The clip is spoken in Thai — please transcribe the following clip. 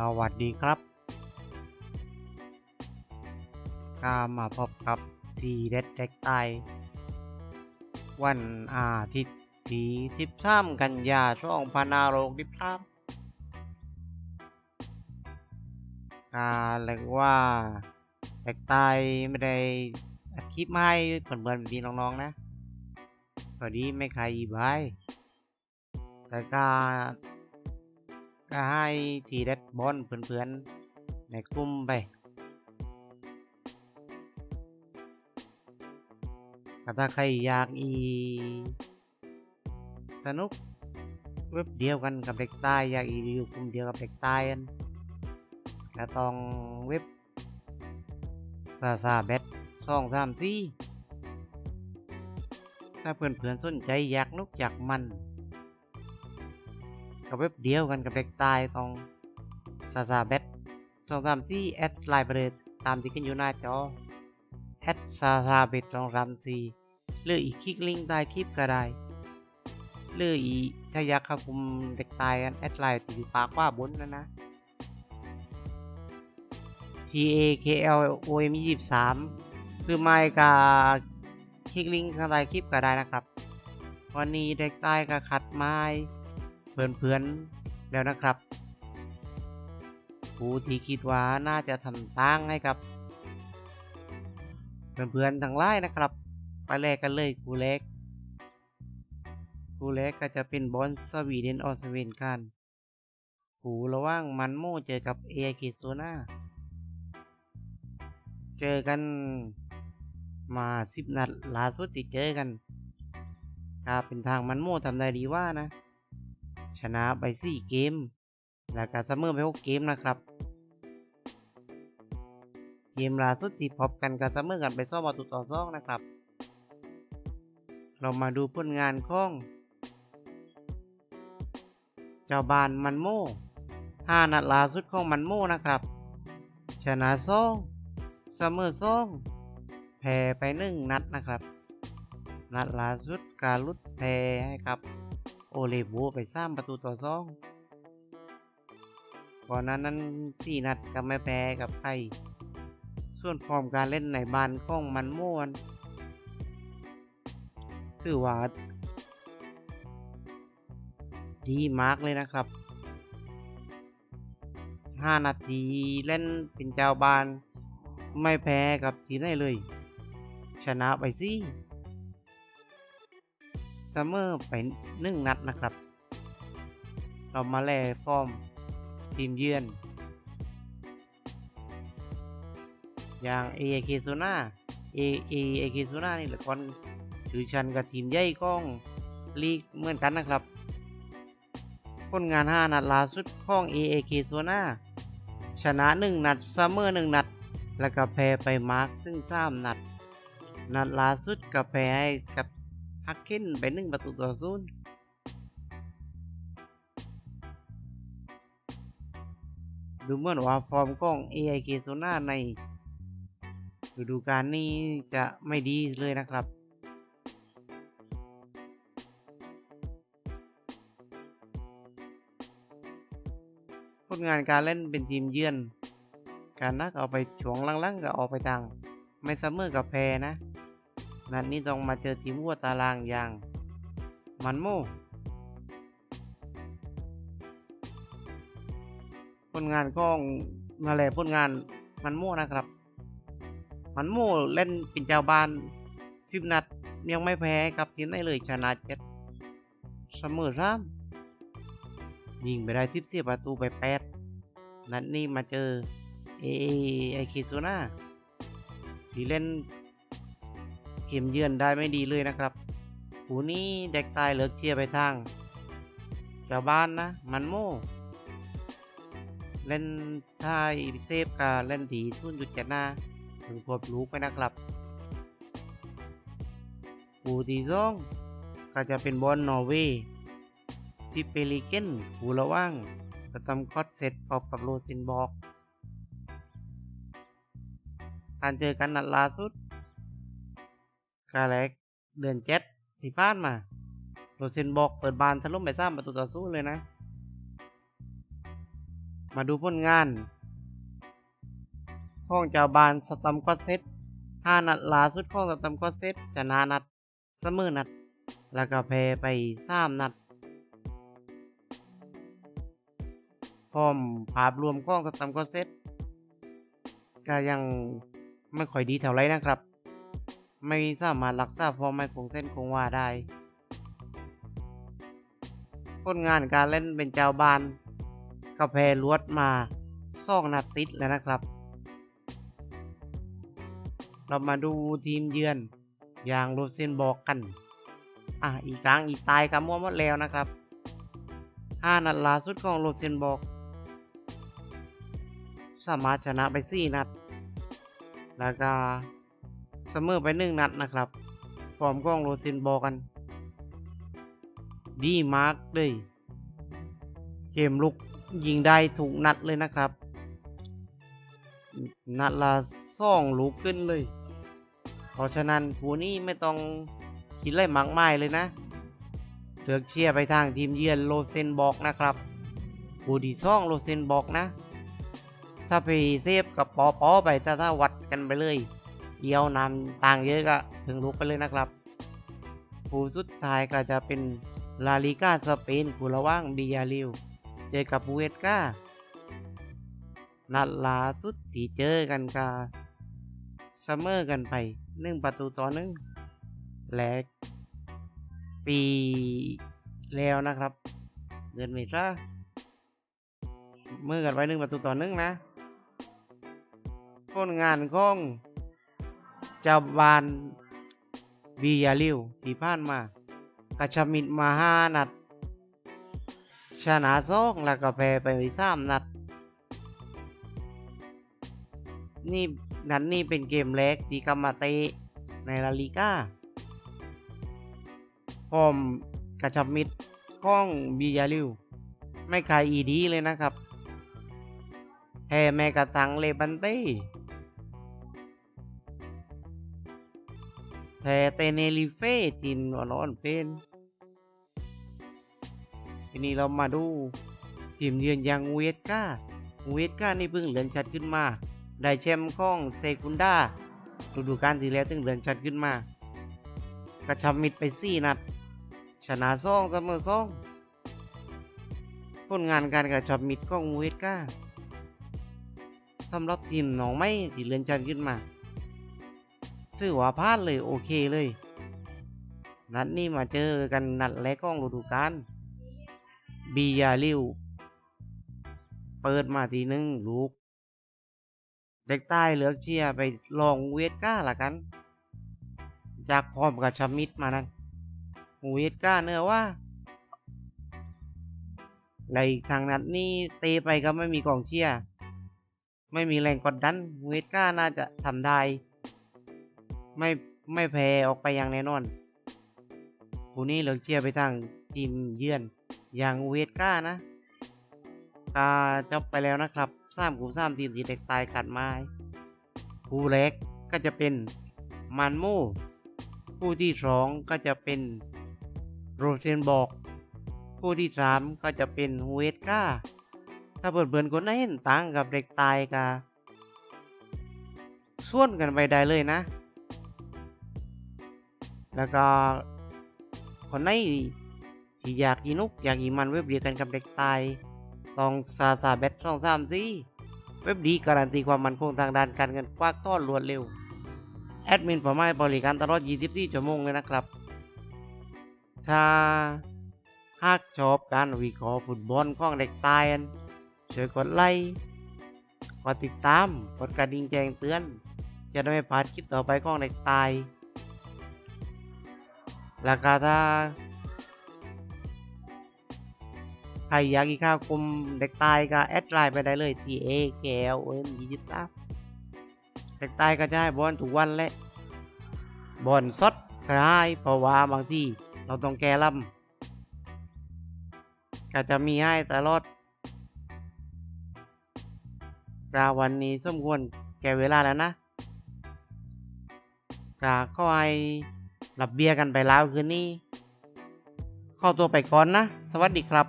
สวัสดีครับกามาพบกับทีเด็ดแจ็คไตวันอาทิตย์ที่13กันยาช่องพนาโรงดิพรามกาเรียกว่าแจ็คไตไม่ได้อัดคลิปให้เพื่อนๆพี่น้องๆนะพอดีไม่ใครอีบายแต่กา ก็ให้ทีเด็ดบอลเพื่อนๆ ในกลุ่มไปถ้าใครอยากอี สนุกเว็บเดียวกันกับเด็กใต้อยากอีอยู่กลุ่มเดียวกับเด็กใต้กันก็ต้องเว็บซาซาเบ็ดสองสามสี่ถ้าเพื่อนๆสนใจอยากนุกอยากมัน กับเว็บเดียวกันกับเด็กตายตรงซาซาเบตสองสามสี่แอดไลน์ไปเลยตามที่ขึ้นอยู่หน้าจอแอดซาซาเบตสองสามสี่หรืออีกคลิกลิงก์ใต้คลิปก็ได้หรืออีถ้าอยากเข้ากลุ่มเด็กตายกันแอดไลน์ที่อยู่ปากว่าบนนะนะ T A K L O M ยี่สามหรือไม่ก็คลิกลิงก์ใต้คลิปก็ได้นะครับ วันนี้เด็กใต้ก็คัดไม้ เพื่อนๆแล้วนะครับ ผู้ที่คิดว่าน่าจะทำตั้งให้กับ เพื่อนๆทั้งหลายนะครับ ไปแลกกันเลยกูเล็กกูเล็กก็จะเป็นบอลสวีเดนออสเวนกันกูระว่างมันโมเจอกับเอคิโซนาเจอกันมาสิบนัดล่าสุดที่เจอกันถ้าเป็นทางมันโมทำได้ดีว่านะ ชนะไปสี่เกม แล้วก็เสมอไปหกเกมนะครับ เกมล่าสุดที่พบกันก็เสมอกันไปสองประตูต่อสองนะครับ เรามาดูผลงานของเจ้าบ้านมันโม่ห้านัดล่าสุดของมันโม่นะครับ ชนะสองเสมอสองแพ้ไปหนึ่งนัดนะครับ นัดล่าสุดการลุดแพ้ให้กับ โอเลโบไปสร้างประตูต่อสองก่อนนั้นนั้นสี่นัดก็ไม่แพ้กับใครส่วนฟอร์มการเล่นในบ้านของมันม่วนถือว่าดีมากเลยนะครับ 5 นาทีเล่นเป็นเจ้าบ้าน ไม่แพ้กับทีมไหนเลย ชนะไปสิ เสมอไปหนึ่งนัดนะครับ เรามาแลฟอร์มทีมเยือน อย่างเอเคโซนาเอเอเอคโซนานี่แหละคนถือชันกับทีมใหญ่ก้องลีกเหมือนกันนะครับ ผลงาน 5 นัดล่าสุดของ AAK โซนาชนะ 1 นัดเสมเมอร์ 1 นัด แล้วก็แพ้ไปมาร์กถึง 3 นัด นัดล่าสุดก็แพ้ให้กับ ฮักเคนไป1ประตูต่อศูนย์ดูเหมือนว่าฟอร์มของ AIK โซน่าในฤดูกาลนี้จะไม่ดีเลยนะครับ ผลงานการเล่นเป็นทีมเยือน การนักเอาไปช่วงลังๆก็ออกไปทาง ไม่เสมอกับแพ้นะ นัดนี้ต้องมาเจอทีมวัวตารางอย่างมันโมผลงานของมาเลยผลงานมันโมนะครับ มันโมเล่นเป็นเจ้าบ้านสิบนัดยังไม่แพ้กับทีมไหนเลยชนะเจ็ดเสมอซ้ำยิงไปได้สิบสี่ประตูไปแปดนัดนี้มาเจอเอไอคิซูน่าสีเล่น เกมเยือนได้ไม่ดีเลยนะครับหูนี้เด็กตายเลิกเชียร์ไปทางชาวบ้านนะ มันโม่เล่นท่ายเซฟกับเล่นดีสุนจุดจ็ดหน้าถึงควบรู้ไปนะครับปูที่องก็จะเป็นบอลนอร์เวย์ที่เปริเกนหูระว่างสตัมคอตเซตพบกับโรซินบอก การเจอกันนัดล่าสุด กาแลกเดือนเจ็ดที่ผ่านมาโรซินบอกเปิดบานทะลุไปสร้างประตูต่อสู้เลยนะ มาดูผลงานของเจ้าบานสตัมก็เซตห้านัดล่าสุดของสตัมก็เซตชนะนัดเสมอนัด แล้วก็แพ้ไปสามนัด ฟอร์มภาพรวมของสตัมก็เซตก็ยังไม่ค่อยดีเท่าไรนะครับ ไม่สามารถรักษาฟอร์มไม่คงเส้นคงวาได้ผลงานการเล่นเป็นเจ้าบ้านก็แพ้ลวดมาสองนัดติดแล้วนะครับ เรามาดูทีมเยือนอย่างโรเซนบอกกัน อะอีกครั้งอีกตายกับมั่วหมดแล้วนะครับห้านัดล่าสุดของโรเซนบอก สามารถชนะไปสี่นัด แล้วก็ สมอไปหนึ่งนัดนะครับ ฟอร์มของโรเซนบอกกัน ดีมากเลยเกมลุกยิงได้ถูกนัดเลยนะครับ นัดละสองลูกขึ้นเลย เพราะฉะนั้นผู้นี้ไม่ต้องคิดอะไรมากมายเลยนะเลือกเชียร์ไปทางทีมเยือนโลเซนบอกนะครับผู้ดีซ่องโลเซนบอกนะ ถ้าไปเซฟกับปอปอไปถ้าถ้าวัดกันไปเลย เดียวนำต่างเยอะก็ถึงลุกไปเลยนะครับผู้สุดท้ายก็จะเป็นลาลิกาสเปนคู่ระหว่างบิยาลิวเจอกับบูเอตกานัดล่าสุดที่เจอกันก็เสมอกันไปหนึ่งประตูต่อหนึ่งและปีแล้วนะครับ เดือนเมษาเมื่อกันไว้หนึ่งประตูต่อหนึ่งนะผลงานของ เจ้าบานบิยาลิวที่ผ่านมากระชมิดมาห้านัด ชนะสองแล้วก็แพ้ไปสามนัด นี่นัดนี่เป็นเกมแรกที่กำมาเตะในลาลิก้าพร้อมกระชับมิดข้องบียาลิว ไม่ขายอีดีเลยนะครับแพ้แม้กระทังเลบันเต้ พ้เตเนลิเฟ่ทีมนอนเป็นทีนี้เรามาดูทีมเยือนอย่างเวสกาเวสกานี่เพิ่งเหลือนชัดขึ้นมา ได้แชมป์ของเซกุนดาฤดูกาลที่แล้วถึงเหลือนชัดขึ้นมากระชับมิดไปสี่นัด ชนะซองเสมอซองผลงานการกระชับมิดของเวสกาสำหรับทีมหนองไม้ที่เลือนชัดขึ้นมา ถือว่าพลาดเลยโอเคเลย นัดนี้มาเจอกันนัดแรกของฤดูกาลบียาลิว เปิดมาทีหนึ่งลูก เด็กใต้เหลือกเชียไปลองเวทก้าละกัน จากพร้อมกับชามิดมานั้นเวทก้าเนื้อว่าและอีกทางนัดนี้เตะไปก็ไม่มีกองเชียร์ไม่มีแรงกดดันเวทก้าน่าจะทำได้ ไม่ไม่แพ้ออกไปอย่างแน่นอนผู้นี้เหลือเชียร์ไปทางทีมเยือนอย่างเวทก้านะกาจบไปแล้วนะครับสามกูสามทีมสีแตกตายกัดไม้คู่แรกก็จะเป็นมันโมผู้ที่สองก็จะเป็นโรเซนบอกผู้ที่สามก็จะเป็นเวทก้า ถ้าเปิดเบินคนไหนเห็นต่างกับเด็กตายกาส่วนกันไปได้เลยนะ แล้วก็คนไหนที่อยากกินุกอยากกินมันเว็บเดียวกันกับเด็กตายต้องซาซาเบทสองสามสีเว็บดีการันตีความมันคงทางด้านการเงินกว้างต้อนรวดเร็ว แอดมินผมให้บริการตลอด 24 ชั่วโมงเลยนะครับ ถ้าหากชอบการวิเคราะห์ฟุตบอลของเด็กตายช่วยกดไลค์กดติดตาม กดกระดิ่งแจ้งเตือน จะได้ไม่พลาดคลิปต่อไปของเด็กตาย แล้วก็ถ้าใครอยากกินข้าวกลุ่มเด็กตายก็แอดไลน์ไปได้เลย T A K L O M ยี่สิบสามเด็กตายก็จะให้บอลทุกวันแหละบอลสดคล้ายเพราะว่าบางที่เราต้องแก้ลำก็จะมีให้ตลอดกาวันนี้สมควรแก่เวลาแล้วนะกาก็ให้ รับเบียร์กันไปแล้วคืนนี้ เข้าตัวไปก่อนนะ สวัสดีครับ